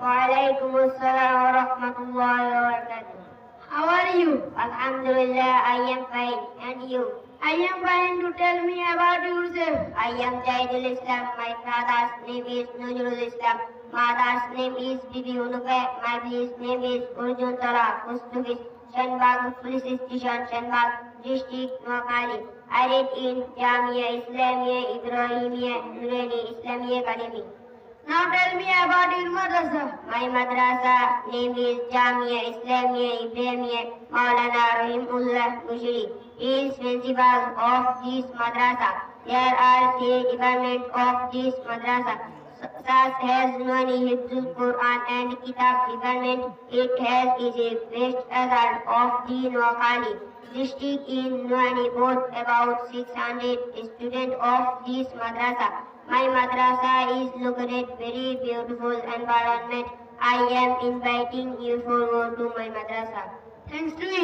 وعليكم السلام ورحمة الله وبركاته. How are you? Alhamdulillah, I am fine. And you? I am fine to tell me about yourself. I am Jahidul Islam. My father's name is Nujrul Islam. Mother's name is Bibi Unufe. My village name is Urjun Tala, Ustugis, Shanbag Police Station, Shanbag District, Noakhali. I read in Jamia Islamia Ibrahimia Nurani Islamic Academy. Now tell me about your madrasa. My madrasa name is Jamia Islamia Ibrahimia Maulana Rahimullah Mushri. He is principal of this madrasa. There are three departments of this madrasa. Such as Nurani Hifzul Quran and Kitab department. It has is a best result of the Noakhali district in Nurani board about 600 students of this madrasa. My madrasa is located very beautiful environment. I am inviting you for go to my madrasa. Thanks to.